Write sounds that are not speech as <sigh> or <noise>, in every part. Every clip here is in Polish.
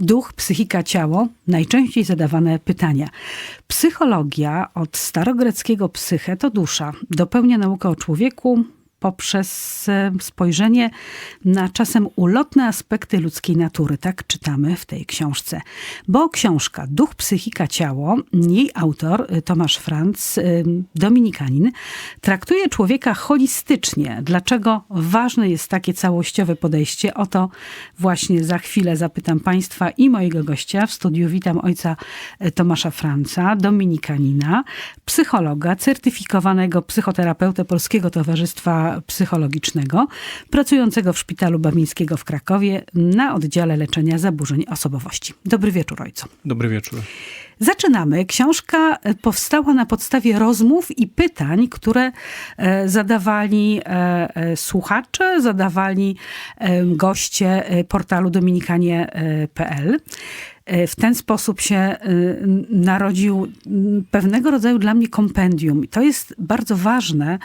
Duch, psychika, ciało najczęściej zadawane pytania. Psychologia od starogreckiego psyche to dusza. Dopełnia naukę o człowieku poprzez e, spojrzenie na czasem ulotne aspekty ludzkiej natury. Tak czytamy w tej książce. Bo książka Duch, psychika, ciało, jej autor e, Tomasz Franz, e, dominikanin, traktuje człowieka holistycznie. Dlaczego ważne jest takie całościowe podejście? O to właśnie za chwilę zapytam Państwa i mojego gościa. W studiu witam ojca Tomasza Franca, dominikanina, psychologa, certyfikowanego psychoterapeutę Polskiego Towarzystwa psychologicznego, pracującego w Szpitalu Babińskiego w Krakowie na oddziale leczenia zaburzeń osobowości. Dobry wieczór, ojcu. Dobry wieczór. Zaczynamy. Książka powstała na podstawie rozmów i pytań, które e, zadawali e, e, słuchacze, zadawali goście portalu dominikanie.pl. W ten sposób się narodził pewnego rodzaju dla mnie kompendium. I to jest bardzo ważne,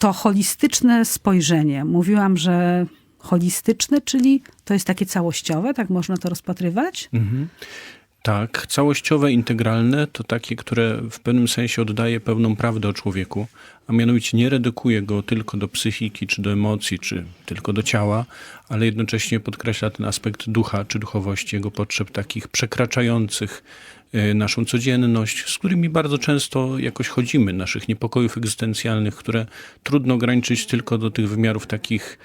to holistyczne spojrzenie. Mówiłam, że holistyczne, czyli to jest takie całościowe, tak można to rozpatrywać? Mhm. Tak, całościowe, integralne to takie, które w pewnym sensie oddaje pewną prawdę o człowieku, a mianowicie nie redukuje go tylko do psychiki, czy do emocji, czy tylko do ciała, ale jednocześnie podkreśla ten aspekt ducha, czy duchowości, jego potrzeb takich przekraczających Y, naszą codzienność, z którymi bardzo często jakoś chodzimy, naszych niepokojów egzystencjalnych, które trudno ograniczyć tylko do tych wymiarów takich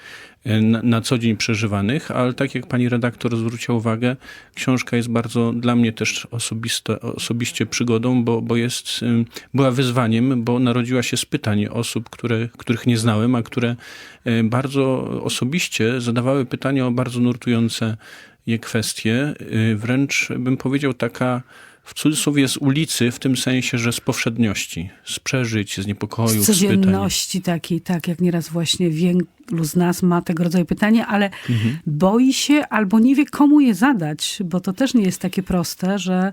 na, na, co dzień przeżywanych, ale tak jak pani redaktor zwróciła uwagę, książka jest bardzo dla mnie też osobiste, osobiście przygodą, bo, bo jest, y, była wyzwaniem, bo narodziła się z pytań osób, które, których nie znałem, a które bardzo osobiście zadawały pytania o bardzo nurtujące je kwestie. Wręcz bym powiedział taka w cudzysłowie z ulicy, w tym sensie, że z powszedniości, z przeżyć, z niepokojów, z codzienności takiej, tak jak nieraz właśnie wielu z nas ma tego rodzaju pytanie, ale mhm. boi się albo nie wie komu je zadać, bo to też nie jest takie proste, że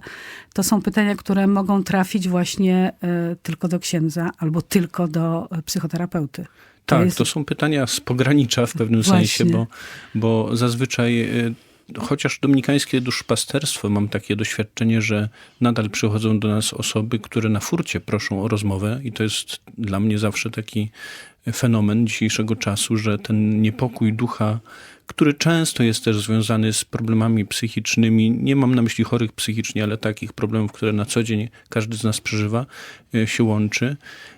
to są pytania, które mogą trafić właśnie y, tylko do księdza albo tylko do e, psychoterapeuty. To tak, jest... to są pytania z pogranicza w pewnym Właśnie. sensie, bo, bo zazwyczaj e, chociaż dominikańskie duszpasterstwo, mam takie doświadczenie, że nadal przychodzą do nas osoby, które na furcie proszą o rozmowę i to jest dla mnie zawsze taki fenomen dzisiejszego czasu, że ten niepokój ducha, który często jest też związany z problemami psychicznymi, nie mam na myśli chorych psychicznie, ale takich problemów, które na co dzień każdy z nas przeżywa, e, się łączy.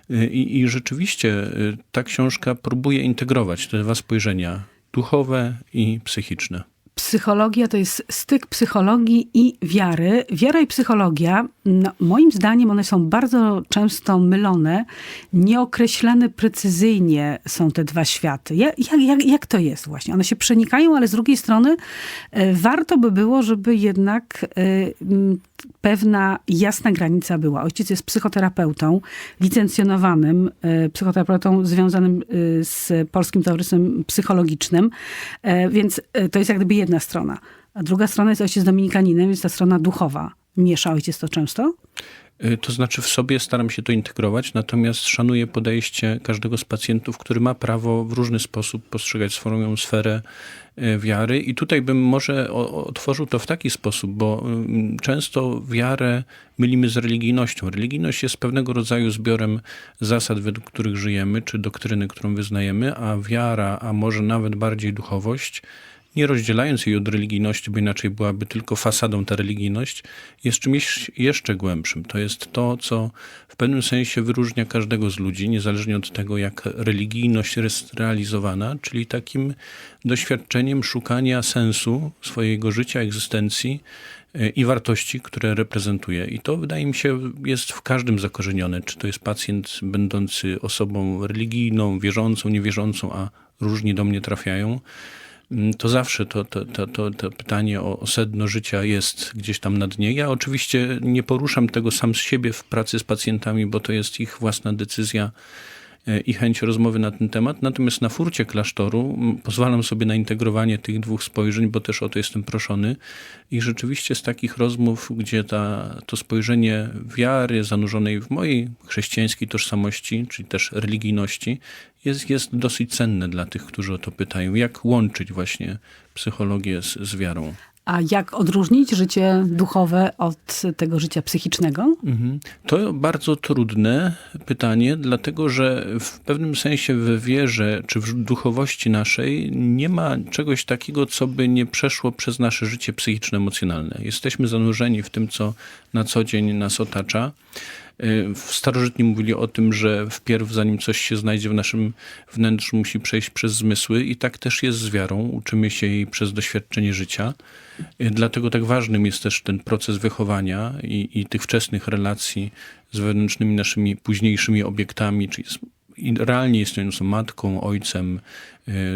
E, I, i rzeczywiście e, ta książka próbuje integrować te dwa spojrzenia duchowe i psychiczne psychologia to jest styk psychologii i wiary. Wiara i psychologia, no, moim zdaniem, one są bardzo często mylone, nieokreślane precyzyjnie są te dwa światy. Jak, jak, jak to jest właśnie? One się przenikają, ale z drugiej strony e, warto by było, żeby jednak e, pewna jasna granica była. Ojciec jest psychoterapeutą, licencjonowanym e, psychoterapeutą związanym z Polskim Towarzystwem Psychologicznym, więc to jest jak gdyby jedna strona. A druga strona jest ojciec dominikaninem, więc ta strona duchowa. Miesza ojciec to często? Y, to znaczy w sobie staram się to integrować, natomiast szanuję podejście każdego z pacjentów, który ma prawo w różny sposób postrzegać swoją sferę y, wiary. I tutaj bym może otworzył to w taki sposób, bo y, często wiarę mylimy z religijnością. Religijność jest pewnego rodzaju zbiorem zasad, według których żyjemy, czy doktryny, którą wyznajemy, a wiara, a może nawet bardziej duchowość, nie rozdzielając jej od religijności, bo inaczej byłaby tylko fasadą ta religijność, jest czymś jeszcze głębszym. To jest to, co w pewnym sensie wyróżnia każdego z ludzi, niezależnie od tego, jak religijność jest realizowana, czyli takim doświadczeniem szukania sensu swojego życia, egzystencji e, i wartości, które reprezentuje. I to wydaje mi się jest w każdym zakorzenione. Czy to jest pacjent będący osobą religijną, wierzącą, niewierzącą, a różni do mnie trafiają to zawsze to, to, to, to, to pytanie o, o sedno życia jest gdzieś tam na dnie. Ja oczywiście nie poruszam tego sam z siebie w pracy z pacjentami, bo to jest ich własna decyzja i chęć rozmowy na ten temat. Natomiast na furcie klasztoru pozwalam sobie na integrowanie tych dwóch spojrzeń, bo też o to jestem proszony. I rzeczywiście z takich rozmów, gdzie ta, to spojrzenie wiary zanurzonej w mojej chrześcijańskiej tożsamości, czyli też religijności, jest, jest dosyć cenne dla tych, którzy o to pytają. Jak łączyć właśnie psychologię z, z wiarą? A jak odróżnić życie duchowe od tego życia psychicznego? Mhm. To bardzo trudne pytanie, dlatego że w pewnym sensie w wierze czy w duchowości naszej nie ma czegoś takiego, co by nie przeszło przez nasze życie psychiczno-emocjonalne. Jesteśmy zanurzeni w tym, co na co dzień nas otacza. Y, starożytni mówili o tym, że wpierw, zanim coś się znajdzie w naszym wnętrzu, musi przejść przez zmysły, i tak też jest z wiarą. Uczymy się jej przez doświadczenie życia. Y, Dlatego tak ważnym jest też ten proces wychowania i, i tych wczesnych relacji z wewnętrznymi naszymi późniejszymi obiektami, czyli z realnie istniejącą matką, ojcem,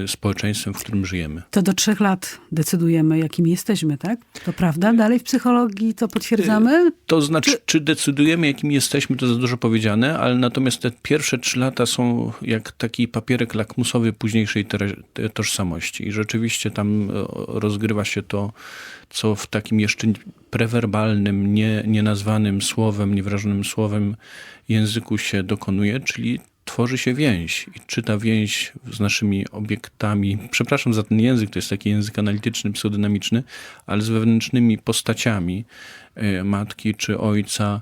społeczeństwem, w którym żyjemy. To do trzech lat decydujemy, jakimi jesteśmy, tak? To prawda? Dalej w psychologii to potwierdzamy? To znaczy, czy decydujemy, jakim jesteśmy, to za dużo powiedziane, ale natomiast te pierwsze trzy lata są jak taki papierek lakmusowy późniejszej tożsamości. I rzeczywiście tam e, rozgrywa się to, co w takim jeszcze prewerbalnym, nie, nienazwanym słowem, niewyrażonym słowem języku się dokonuje, czyli tworzy się więź. I czy ta więź z naszymi obiektami, przepraszam za ten język, to jest taki język analityczny, pseudynamiczny, ale z wewnętrznymi postaciami y, matki czy ojca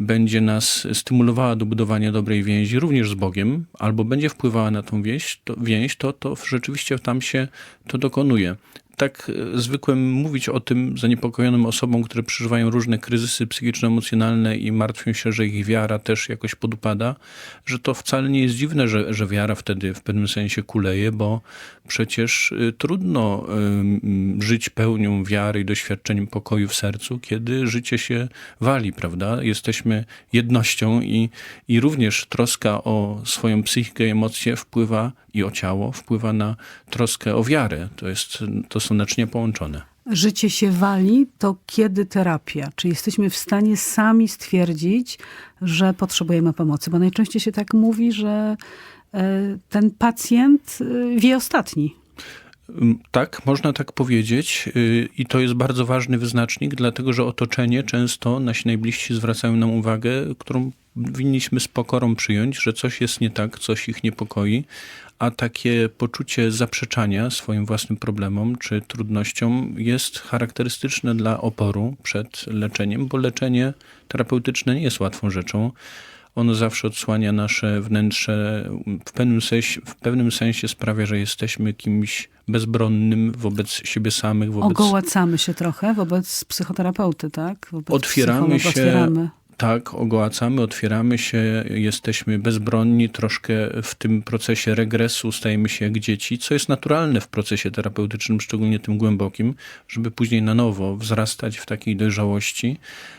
będzie nas stymulowała do budowania dobrej więzi, również z Bogiem, albo będzie wpływała na tą więź, to, więź, to, to rzeczywiście tam się to dokonuje. Tak e, zwykłem mówić o tym zaniepokojonym osobom, które przeżywają różne kryzysy psychiczno-emocjonalne i martwią się, że ich wiara też jakoś podupada, że to wcale nie jest dziwne, że, że wiara wtedy w pewnym sensie kuleje, bo przecież y, trudno żyć pełnią wiary i doświadczeniem pokoju w sercu, kiedy życie się wali, prawda? Jesteśmy jednością i, i również troska o swoją psychikę i emocje wpływa i o ciało, wpływa na troskę o wiarę. To, jest, to naczynia połączone. Życie się wali, to kiedy terapia? Czy jesteśmy w stanie sami stwierdzić, że potrzebujemy pomocy? Bo najczęściej się tak mówi, że e, ten pacjent e, wie ostatni. Ym, Tak, można tak powiedzieć y, i to jest bardzo ważny wyznacznik, dlatego że otoczenie często nasi najbliżsi zwracają nam uwagę, którą winniśmy z pokorą przyjąć, że coś jest nie tak, coś ich niepokoi, a takie poczucie zaprzeczania swoim własnym problemom czy trudnościom jest charakterystyczne dla oporu przed leczeniem, bo leczenie terapeutyczne nie jest łatwą rzeczą. Ono zawsze odsłania nasze wnętrze, w pewnym, sensie, w pewnym sensie sprawia, że jesteśmy kimś bezbronnym wobec siebie samych, wobec Ogołacamy się trochę wobec psychoterapeuty, tak? Wobec Otwieramy się- Otwieramy. Tak, ogołacamy, otwieramy się, jesteśmy bezbronni, troszkę w tym procesie regresu stajemy się jak dzieci, co jest naturalne w procesie terapeutycznym, szczególnie tym głębokim, żeby później na nowo wzrastać w takiej dojrzałości.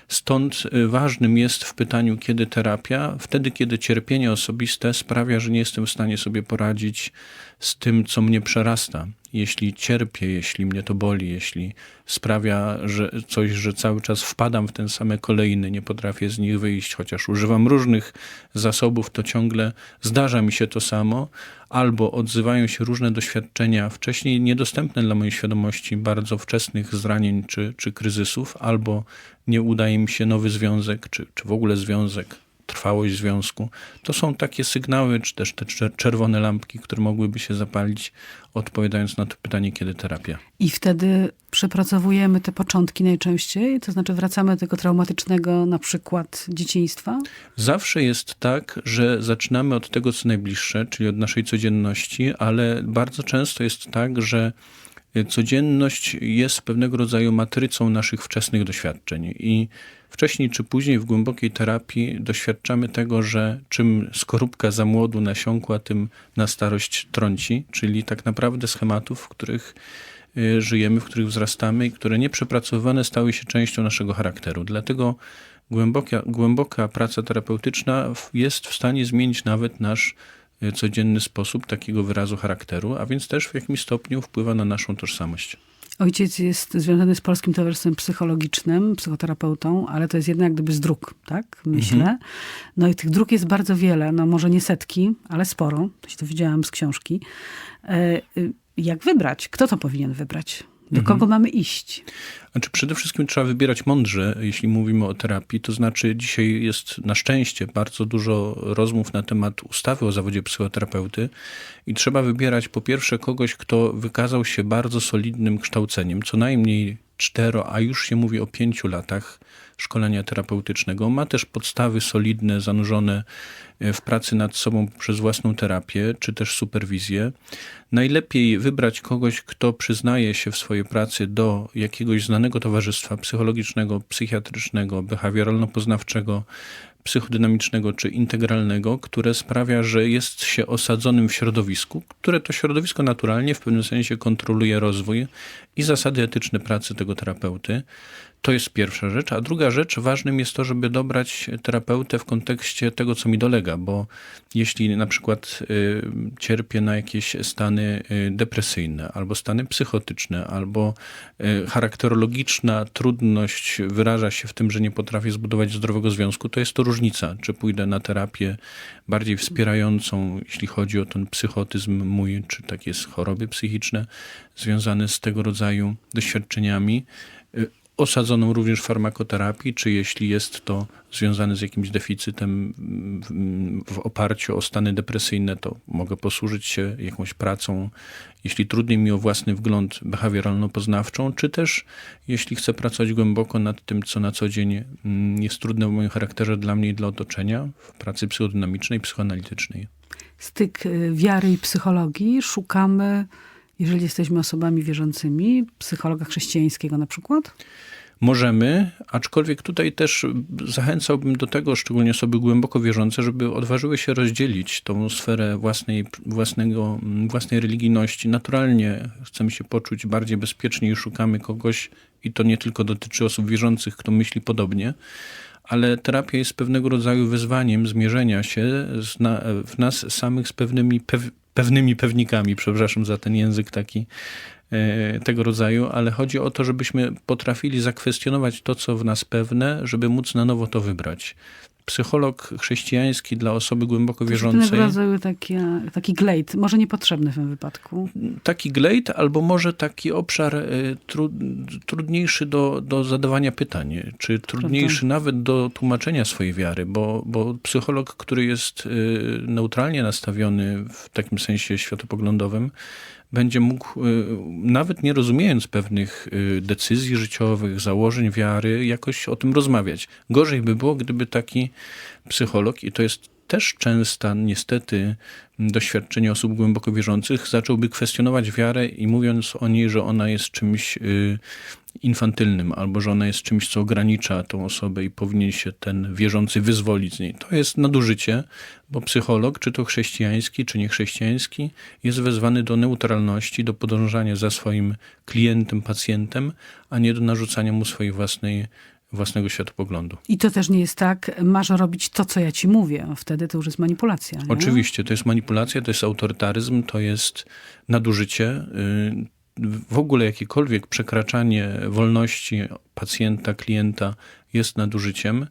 Stąd y, ważnym jest w pytaniu, kiedy terapia, wtedy, kiedy cierpienie osobiste sprawia, że nie jestem w stanie sobie poradzić z tym, co mnie przerasta. Jeśli cierpię, jeśli mnie to boli, jeśli sprawia że coś, że cały czas wpadam w ten same kolejny, nie potrafię z nich wyjść, chociaż używam różnych zasobów, to ciągle zdarza mi się to samo, albo odzywają się różne doświadczenia wcześniej niedostępne dla mojej świadomości, bardzo wczesnych zranień czy, czy kryzysów, albo nie udaje mi się nowy związek, czy, czy w ogóle związek, trwałość związku. To są takie sygnały, czy też te czer- czerwone lampki, które mogłyby się zapalić, odpowiadając na to pytanie, kiedy terapia. I wtedy przepracowujemy te początki najczęściej, to znaczy wracamy do tego traumatycznego na przykład dzieciństwa. Zawsze jest tak, że zaczynamy od tego, co najbliższe, czyli od naszej codzienności, ale bardzo często jest tak, że codzienność jest pewnego rodzaju matrycą naszych wczesnych doświadczeń. I wcześniej czy później w głębokiej terapii doświadczamy tego, że czym skorupka za młodu nasiąkła, tym na starość trąci, czyli tak naprawdę schematów, w których y, żyjemy, w których wzrastamy i które nieprzepracowane stały się częścią naszego charakteru. Dlatego głęboka, głęboka praca terapeutyczna jest w stanie zmienić nawet nasz y, codzienny sposób takiego wyrazu charakteru, a więc też w jakimś stopniu wpływa na naszą tożsamość. Ojciec jest związany z Polskim Towarzystwem Psychologicznym, psychoterapeutą, ale to jest jednak gdyby z dróg, tak? Myślę. No i tych dróg jest bardzo wiele, no może nie setki, ale sporo. To się dowiedziałam z książki. E, y, Jak wybrać? Kto to powinien wybrać? Do kogo mamy iść? Znaczy przede wszystkim trzeba wybierać mądrze, jeśli mówimy o terapii. To znaczy dzisiaj jest na szczęście bardzo dużo rozmów na temat ustawy o zawodzie psychoterapeuty i trzeba wybierać po pierwsze kogoś, kto wykazał się bardzo solidnym kształceniem, co najmniej cztero, a już się mówi o pięciu latach szkolenia terapeutycznego. Ma też podstawy solidne, zanurzone e, w pracy nad sobą przez własną terapię, czy też superwizję. Najlepiej wybrać kogoś, kto przyznaje się w swojej pracy do jakiegoś znanego towarzystwa psychologicznego, psychiatrycznego, behawioralno-poznawczego, psychodynamicznego czy integralnego, które sprawia, że jest się osadzonym w środowisku, które to środowisko naturalnie w pewnym sensie kontroluje rozwój i zasady etyczne pracy tego terapeuty. To jest pierwsza rzecz. A druga rzecz, ważnym jest to, żeby dobrać terapeutę w kontekście tego, co mi dolega, bo jeśli na przykład y, cierpię na jakieś stany y, depresyjne, albo stany psychotyczne, albo y, charakterologiczna trudność wyraża się w tym, że nie potrafię zbudować zdrowego związku, to jest to różnica, czy pójdę na terapię bardziej wspierającą, jeśli chodzi o ten psychotyzm mój, czy takie choroby psychiczne związane z tego rodzaju doświadczeniami, y, osadzoną również w farmakoterapii, czy jeśli jest to związane z jakimś deficytem w, oparciu o stany depresyjne, to mogę posłużyć się jakąś pracą, jeśli trudniej mi o własny wgląd behawioralno-poznawczą, czy też jeśli chcę pracować głęboko nad tym, co na co dzień mm, jest trudne w moim charakterze dla mnie i dla otoczenia, w pracy psychodynamicznej, psychoanalitycznej. Styk y, wiary i psychologii. Szukamy, jeżeli jesteśmy osobami wierzącymi, psychologa chrześcijańskiego na przykład? Możemy, aczkolwiek tutaj też zachęcałbym do tego, szczególnie osoby głęboko wierzące, żeby odważyły się rozdzielić tą sferę własnej, własnego, własnej religijności. Naturalnie chcemy się poczuć bardziej bezpiecznie i szukamy kogoś, i to nie tylko dotyczy osób wierzących, kto myśli podobnie, ale terapia jest pewnego rodzaju wyzwaniem zmierzenia się na, w nas samych z pewnymi, pew, pewnymi pewnikami, przepraszam za ten język taki e, tego rodzaju, ale chodzi o to, żebyśmy potrafili zakwestionować to, co w nas pewne, żeby móc na nowo to wybrać. Psycholog chrześcijański dla osoby głęboko wierzącej. Pewnego taki, taki glejt, może niepotrzebny w tym wypadku. Taki glejt, albo może taki obszar e, tru, trudniejszy do, do zadawania pytań, czy trudniejszy Prawda. nawet do tłumaczenia swojej wiary, bo, bo psycholog, który jest e, neutralnie nastawiony w takim sensie światopoglądowym, będzie mógł, nawet nie rozumiejąc pewnych decyzji życiowych, założeń wiary, jakoś o tym rozmawiać. Gorzej by było, gdyby taki psycholog, i to jest też częsta niestety doświadczenie osób głęboko wierzących, zacząłby kwestionować wiarę i mówiąc o niej, że ona jest czymś infantylnym, albo że ona jest czymś, co ogranicza tą osobę i powinien się ten wierzący wyzwolić z niej. To jest nadużycie, bo psycholog, czy to chrześcijański, czy niechrześcijański, jest wezwany do neutralności, do podążania za swoim klientem, pacjentem, a nie do narzucania mu swojej własnej własnego światopoglądu. I to też nie jest tak, masz robić to, co ja ci mówię. Wtedy to już jest manipulacja. Nie? Oczywiście, to jest manipulacja, to jest autorytaryzm, to jest nadużycie w ogóle jakiekolwiek przekraczanie wolności pacjenta, klienta jest nadużyciem.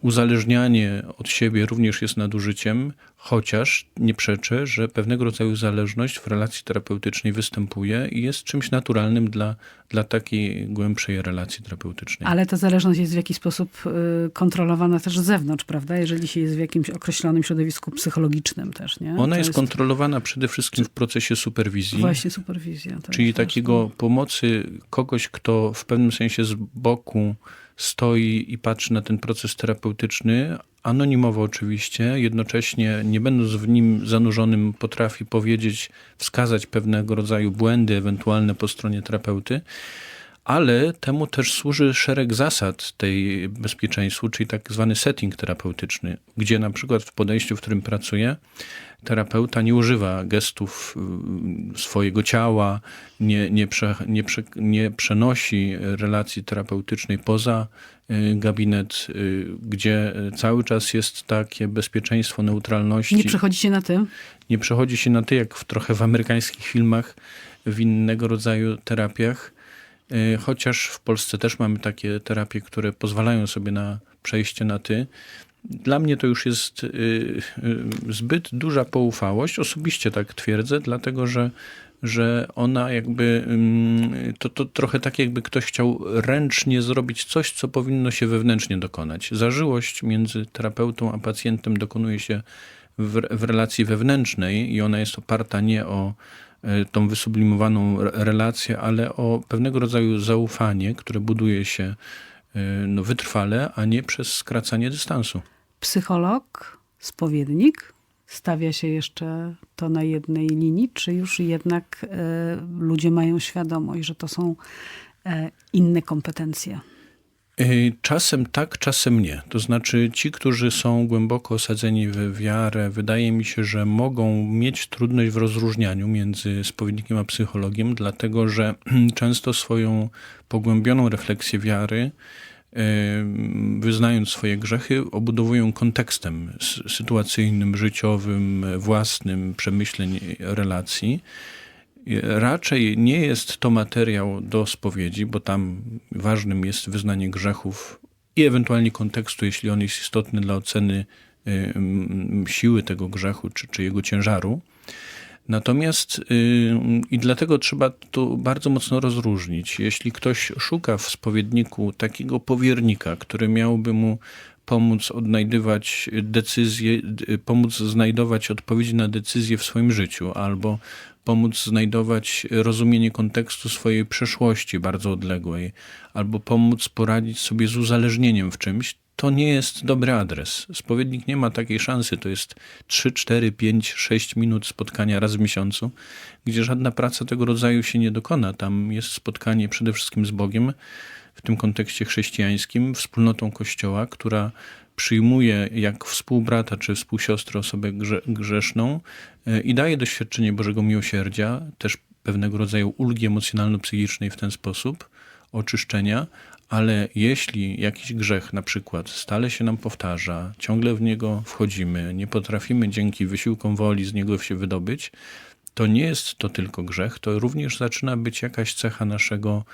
Uzależnianie od siebie również jest nadużyciem, chociaż nie przeczę, że pewnego rodzaju zależność w relacji terapeutycznej występuje i jest czymś naturalnym dla, dla takiej głębszej relacji terapeutycznej. Ale ta zależność jest w jakiś sposób y, kontrolowana też z zewnątrz, prawda? Jeżeli się jest w jakimś określonym środowisku psychologicznym też, nie? Ona jest, jest, kontrolowana przede wszystkim w procesie superwizji. Właśnie superwizja. Czyli takiego ważne. pomocy kogoś, kto w pewnym sensie z boku stoi i patrzy na ten proces terapeutyczny, anonimowo oczywiście, jednocześnie nie będąc w nim zanurzonym, potrafi powiedzieć, wskazać pewnego rodzaju błędy ewentualne po stronie terapeuty, ale temu też służy szereg zasad tej bezpieczeństwu, czyli tak zwany setting terapeutyczny, gdzie na przykład w podejściu, w którym pracuję, terapeuta nie używa gestów y, swojego ciała, nie, nie, prze, nie, prze, nie przenosi relacji terapeutycznej poza y, gabinet, y, gdzie cały czas jest takie bezpieczeństwo neutralności. Nie przechodzi się na tym? Nie przechodzi się na ty, jak w, trochę w amerykańskich filmach, w innego rodzaju terapiach. Chociaż w Polsce też mamy takie terapie, które pozwalają sobie na przejście na ty. Dla mnie to już jest y, y, zbyt duża poufałość. Osobiście tak twierdzę, dlatego że, że ona jakby, to, to trochę tak jakby ktoś chciał ręcznie zrobić coś, co powinno się wewnętrznie dokonać. Zażyłość między terapeutą a pacjentem dokonuje się w, w relacji wewnętrznej i ona jest oparta nie o tą wysublimowaną re- relację, ale o pewnego rodzaju zaufanie, które buduje się e, no, wytrwale, a nie przez skracanie dystansu. Psycholog, spowiednik, stawia się jeszcze to na jednej linii, czy już jednak e, ludzie mają świadomość, że to są e, inne kompetencje? Y, Czasem tak, czasem nie. To znaczy, ci, którzy są głęboko osadzeni w wiarę, wydaje mi się, że mogą mieć trudność w rozróżnianiu między spowiednikiem a psychologiem, dlatego że <clears throat> często swoją pogłębioną refleksję wiary, y, wyznając swoje grzechy, obudowują kontekstem sytuacyjnym, życiowym, własnym przemyśleń, relacji. Raczej nie jest to materiał do spowiedzi, bo tam ważnym jest wyznanie grzechów i ewentualnie kontekstu, jeśli on jest istotny dla oceny y, siły tego grzechu czy, czy jego ciężaru. Natomiast y, i dlatego trzeba tu bardzo mocno rozróżnić. Jeśli ktoś szuka w spowiedniku takiego powiernika, który miałby mu pomóc odnajdywać decyzje, pomóc znajdować odpowiedzi na decyzje w swoim życiu, albo pomóc znajdować rozumienie kontekstu swojej przeszłości bardzo odległej, albo pomóc poradzić sobie z uzależnieniem w czymś, to nie jest dobry adres. Spowiednik nie ma takiej szansy. To jest 3, 4, 5, 6 minut spotkania raz w miesiącu, gdzie żadna praca tego rodzaju się nie dokona. Tam jest spotkanie przede wszystkim z Bogiem, w tym kontekście chrześcijańskim, wspólnotą Kościoła, która przyjmuje jak współbrata czy współsiostrę osobę grze, grzeszną e, i daje doświadczenie Bożego miłosierdzia, też pewnego rodzaju ulgi emocjonalno-psychicznej w ten sposób, oczyszczenia, ale jeśli jakiś grzech na przykład stale się nam powtarza, ciągle w niego wchodzimy, nie potrafimy dzięki wysiłkom woli z niego się wydobyć, to nie jest to tylko grzech, to również zaczyna być jakaś cecha naszego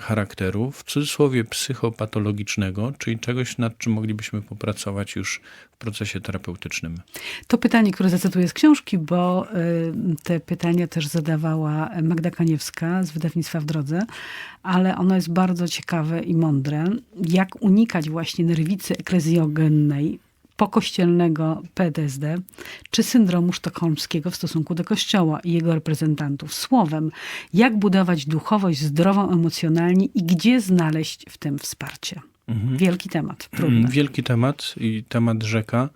charakteru, w cudzysłowie psychopatologicznego, czyli czegoś, nad czym moglibyśmy popracować już w procesie terapeutycznym. To pytanie, które zacytuję z książki, bo y, te pytania też zadawała Magda Kaniewska z wydawnictwa W Drodze, ale ono jest bardzo ciekawe i mądre. Jak unikać właśnie nerwicy eklezjogennej, pokościelnego PTSD, czy syndromu sztokholmskiego w stosunku do Kościoła i jego reprezentantów. Słowem, jak budować duchowość zdrową emocjonalnie i gdzie znaleźć w tym wsparcie. Wielki temat, trudny. Mm, Wielki temat i temat rzeka.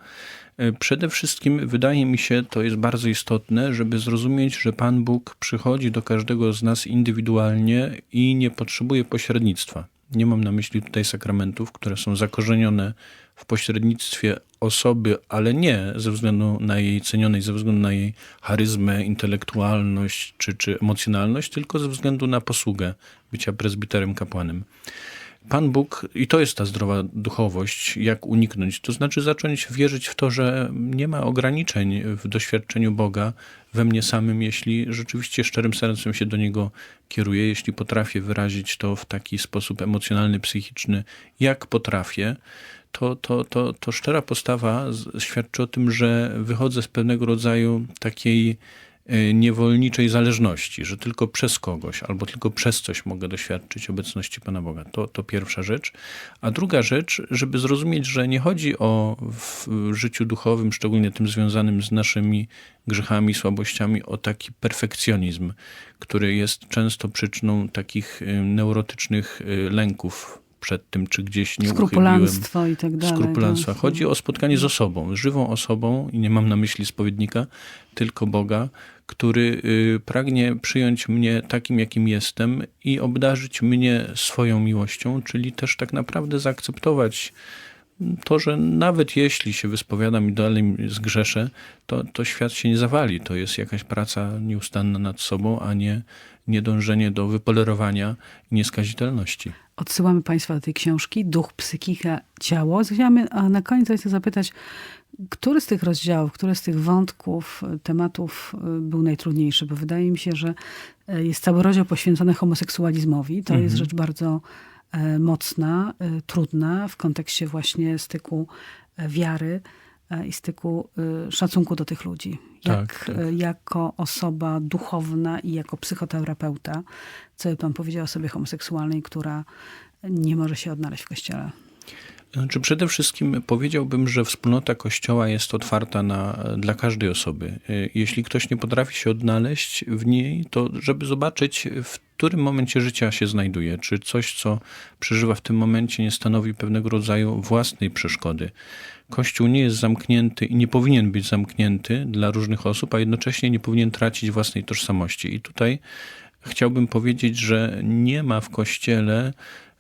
E, Przede wszystkim wydaje mi się, to jest bardzo istotne, żeby zrozumieć, że Pan Bóg przychodzi do każdego z nas indywidualnie i nie potrzebuje pośrednictwa. Nie mam na myśli tutaj sakramentów, które są zakorzenione w pośrednictwie osoby, ale nie ze względu na jej cenionej, ze względu na jej charyzmę, intelektualność czy, czy emocjonalność, tylko ze względu na posługę bycia prezbiterem, kapłanem. Pan Bóg, i to jest ta zdrowa duchowość, jak uniknąć, to znaczy zacząć wierzyć w to, że nie ma ograniczeń w doświadczeniu Boga we mnie samym, jeśli rzeczywiście szczerym sercem się do Niego kieruję, jeśli potrafię wyrazić to w taki sposób emocjonalny, psychiczny, jak potrafię, to, to, to, to szczera postawa świadczy o tym, że wychodzę z pewnego rodzaju takiej niewolniczej zależności, że tylko przez kogoś albo tylko przez coś mogę doświadczyć obecności Pana Boga. To, to pierwsza rzecz. A druga rzecz, żeby zrozumieć, że nie chodzi o w życiu duchowym, szczególnie tym związanym z naszymi grzechami, słabościami, o taki perfekcjonizm, który jest często przyczyną takich e, neurotycznych e, lęków przed tym, czy gdzieś nie Skrupulanstwo i tak dalej. skrupulanstwa. no. Chodzi o spotkanie z osobą, żywą osobą i nie mam na myśli spowiednika, tylko Boga, który y, pragnie przyjąć mnie takim, jakim jestem i obdarzyć mnie swoją miłością, czyli też tak naprawdę zaakceptować to, że nawet jeśli się wyspowiadam i dalej zgrzeszę, to, to świat się nie zawali. To jest jakaś praca nieustanna nad sobą, a nie, nie dążenie do wypolerowania nieskazitelności. Odsyłamy Państwa do tej książki Duch, psychika, ciało. Chciałam a na koniec zapytać, który z tych rozdziałów, który z tych wątków, tematów e, był najtrudniejszy? Bo wydaje mi się, że e, jest cały rozdział poświęcony homoseksualizmowi. To jest rzecz bardzo e, mocna, e, trudna w kontekście właśnie styku wiary i styku szacunku do tych ludzi. Jak, Tak, tak. jako osoba duchowna i jako psychoterapeuta, co by pan powiedział osobie homoseksualnej, która nie może się odnaleźć w kościele? Znaczy przede wszystkim powiedziałbym, że wspólnota Kościoła jest otwarta na, dla każdej osoby. Y, Jeśli ktoś nie potrafi się odnaleźć w niej, to żeby zobaczyć, w którym momencie życia się znajduje, czy coś, co przeżywa w tym momencie, nie stanowi pewnego rodzaju własnej przeszkody. Kościół nie jest zamknięty i nie powinien być zamknięty dla różnych osób, a jednocześnie nie powinien tracić własnej tożsamości. I tutaj chciałbym powiedzieć, że nie ma w Kościele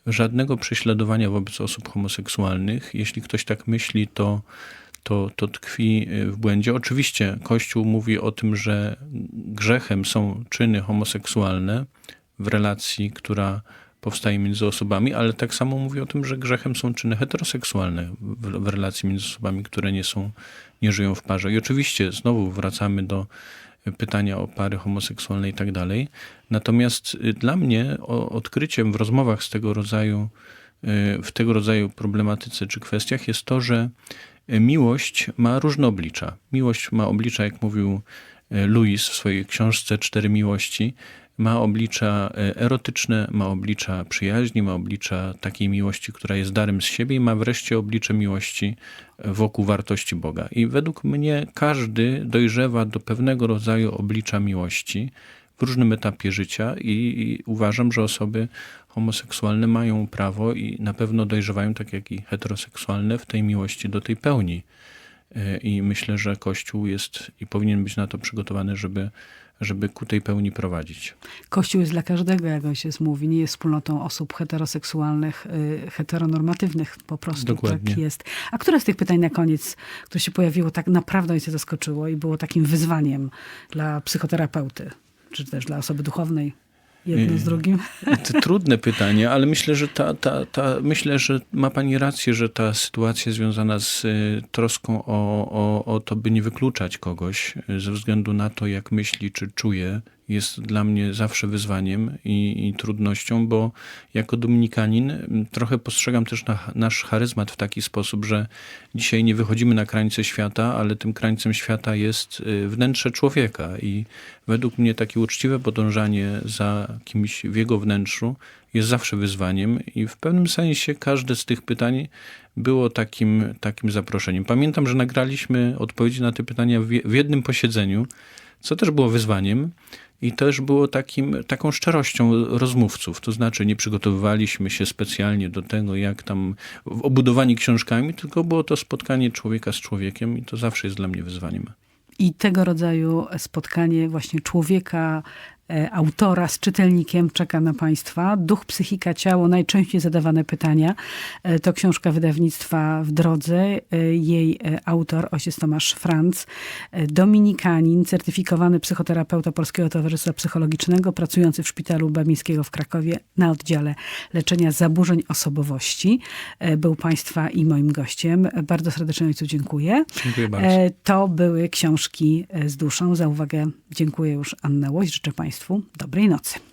żadnego prześladowania wobec osób homoseksualnych. Jeśli ktoś tak myśli, to, to, to tkwi w błędzie. Oczywiście Kościół mówi o tym, że grzechem są czyny homoseksualne w relacji, która powstaje między osobami, ale tak samo mówi o tym, że grzechem są czyny heteroseksualne w, w relacji między osobami, które nie są, nie żyją w parze. I oczywiście znowu wracamy do pytania o pary homoseksualne i tak dalej. Natomiast y, dla mnie odkryciem w rozmowach z tego rodzaju, y, w tego rodzaju problematyce czy kwestiach jest to, że y, miłość ma różne oblicza. Miłość ma oblicza, jak mówił Louis w swojej książce Cztery Miłości, ma oblicza erotyczne, ma oblicza przyjaźni, ma oblicza takiej miłości, która jest darem z siebie i ma wreszcie oblicze miłości wokół wartości Boga. I według mnie każdy dojrzewa do pewnego rodzaju oblicza miłości w różnym etapie życia i, i uważam, że osoby homoseksualne mają prawo i na pewno dojrzewają, tak jak i heteroseksualne, w tej miłości do tej pełni. I myślę, że Kościół jest i powinien być na to przygotowany, żeby, żeby ku tej pełni prowadzić. Kościół jest dla każdego, jak ojciec mówi. Nie jest wspólnotą osób heteroseksualnych, y, heteronormatywnych. Po prostu Dokładnie. tak jest. A które z tych pytań na koniec, które się pojawiło, tak naprawdę ojca zaskoczyło i było takim wyzwaniem dla psychoterapeuty, czy też dla osoby duchownej? Jedno z drugim. <laughs> Trudne pytanie, ale myślę, że ta, ta, ta, myślę, że ma pani rację, że ta sytuacja związana z y, troską o, o, o to, by nie wykluczać kogoś y, ze względu na to, jak myśli czy czuje, jest dla mnie zawsze wyzwaniem i, i trudnością, bo jako dominikanin trochę postrzegam też na, nasz charyzmat w taki sposób, że dzisiaj nie wychodzimy na krańce świata, ale tym krańcem świata jest y, wnętrze człowieka i według mnie takie uczciwe podążanie za kimś w jego wnętrzu jest zawsze wyzwaniem i w pewnym sensie każde z tych pytań było takim, takim zaproszeniem. Pamiętam, że nagraliśmy odpowiedzi na te pytania w jednym posiedzeniu, co też było wyzwaniem i też było takim, taką szczerością rozmówców. To znaczy nie przygotowywaliśmy się specjalnie do tego, jak tam obudowani książkami, tylko było to spotkanie człowieka z człowiekiem i to zawsze jest dla mnie wyzwaniem. I tego rodzaju spotkanie właśnie człowieka, autora z czytelnikiem czeka na Państwa. Duch, psychika, ciało, najczęściej zadawane pytania. E, To książka wydawnictwa w drodze. E, Jej e, autor, ojciec Tomasz Franc, e, dominikanin, certyfikowany psychoterapeuta Polskiego Towarzystwa Psychologicznego, pracujący w Szpitalu Babińskiego w Krakowie na oddziale leczenia zaburzeń osobowości. E, Był Państwa i moim gościem. Bardzo serdecznie ojcu dziękuję. Dziękuję bardzo. E, To były książki e, z duszą. Za uwagę dziękuję już Anna Łoś. Życzę Państwu dobrej nocy.